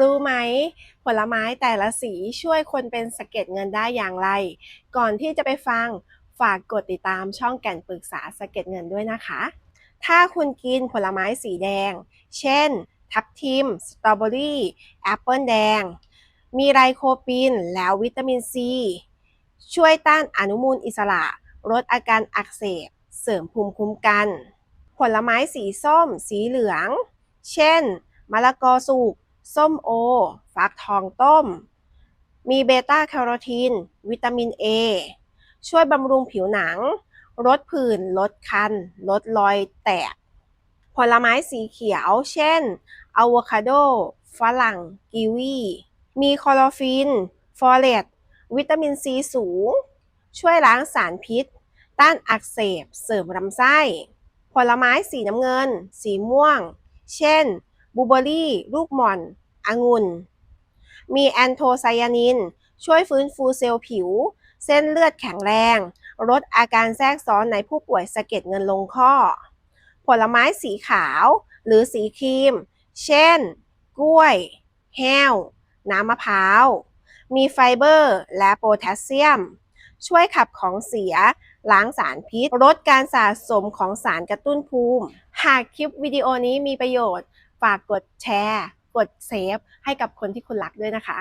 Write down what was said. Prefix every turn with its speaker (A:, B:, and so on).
A: รู้ไหม ผลไม้แต่ละสีช่วยคนเป็นสะเก็ดเงินได้อย่างไร ก่อนที่จะไปฟังฝากกดติดตามช่องแก่นปรึกษาสะเก็ดเงินด้วยนะคะ ถ้าคุณกินผลไม้สีแดง เช่น ทับทิม สตรอเบอรี่แอปเปิลแดง มีไรโคปินแล้ววิตามินซี ช่วยต้านอนุมูลอิสระ ลดอาการอักเสบ เสริมภูมิคุ้มกัน ผลไม้สีส้ม สีเหลือง เช่น มะละกอสุก ส้มโอ ฟักทองต้ม มีเบต้าแคโรทีน วิตามิน A ช่วยบำรุงผิวหนัง ลดผื่น ลดคัน ลดรอยแตก ผลไม้สีเขียว เช่นอะโวคาโด ฝรั่ง กีวี มีคลอโรฟิลฟอเลต วิตามินซีสูง ช่วยล้างสารพิษ ต้านอักเสบ เสริมลำไส้ ผลไม้สีน้ำเงิน สีม่วง เช่น บูเบอร์รี่ ลูกหม่อน องุ่น มีแอนโทไซยานิน ช่วยฟื้นฟูเซลล์ผิว เส้นเลือดแข็งแรง ลดอาการแทรกซ้อนในผู้ป่วยสะเก็ดเงินลงข้อ ผลไม้สีขาวหรือสีครีม เช่น กล้วย แห้ว น้ำมะพร้าว มีไฟเบอร์ และโพแทสเซียม ช่วยขับของเสียล้างสารพิษ ลดการสะสมของสารกระตุ้นภูมิ หากคลิปวิดีโอนี้มีประโยชน์ ฝากกดแชร์ กดเซฟให้กับคนที่คุณรักด้วยนะคะ